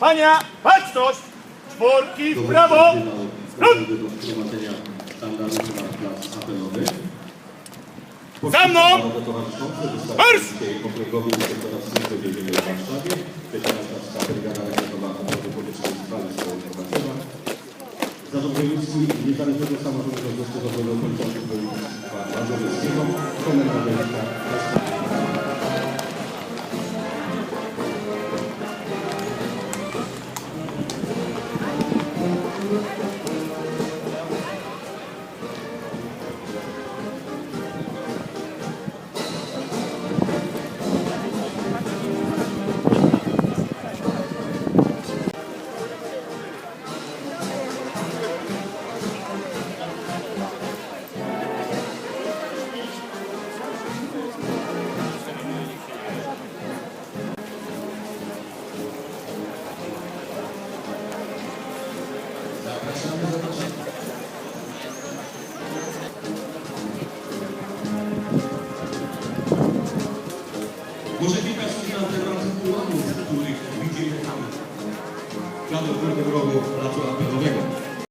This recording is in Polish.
Pania, baczność! Czwórki w prawo! Za mną! Marsz! Zarząd Wojewódzki Niezależnego Samorządu Rozwiązkowego Kończących Województwa Mazowieckiego. Komenda Wojewódzka Może słów na temat ułamów, których widzimy tam. W drugim rogu placu apelowego.